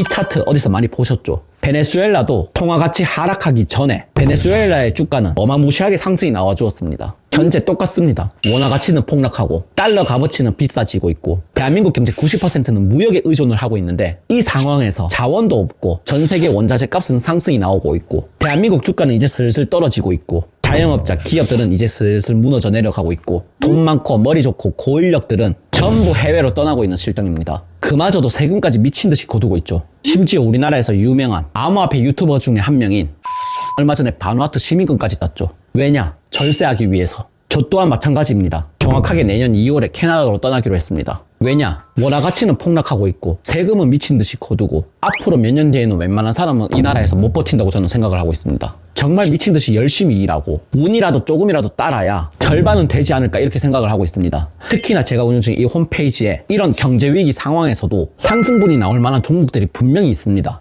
이 차트 어디서 많이 보셨죠? 베네수엘라도 통화 가치 하락하기 전에 베네수엘라의 주가는 어마무시하게 상승이 나와주었습니다. 현재 똑같습니다. 원화 가치는 폭락하고 달러 값어치는 비싸지고 있고 대한민국 경제 90%는 무역에 의존을 하고 있는데 이 상황에서 자원도 없고 전 세계 원자재 값은 상승이 나오고 있고 대한민국 주가는 이제 슬슬 떨어지고 있고 자영업자 기업들은 이제 슬슬 무너져 내려가고 있고 돈 많고 머리 좋고 고인력들은 전부 해외로 떠나고 있는 실정입니다. 그마저도 세금까지 미친 듯이 거두고 있죠. 심지어 우리나라에서 유명한 암호화폐 유튜버 중에 한 명인 얼마 전에 바누아투 시민권까지 땄죠. 왜냐? 절세하기 위해서. 저 또한 마찬가지입니다. 정확하게 내년 2월에 캐나다로 떠나기로 했습니다. 왜냐? 원화 가치는 폭락하고 있고 세금은 미친 듯이 거두고 앞으로 몇 년 뒤에는 웬만한 사람은 이 나라에서 못 버틴다고 저는 생각을 하고 있습니다. 정말 미친 듯이 열심히 일하고 운이라도 조금이라도 따라야 절반은 되지 않을까 이렇게 생각을 하고 있습니다. 특히나 제가 운영 중인 이 홈페이지에 이런 경제 위기 상황에서도 상승분이 나올 만한 종목들이 분명히 있습니다.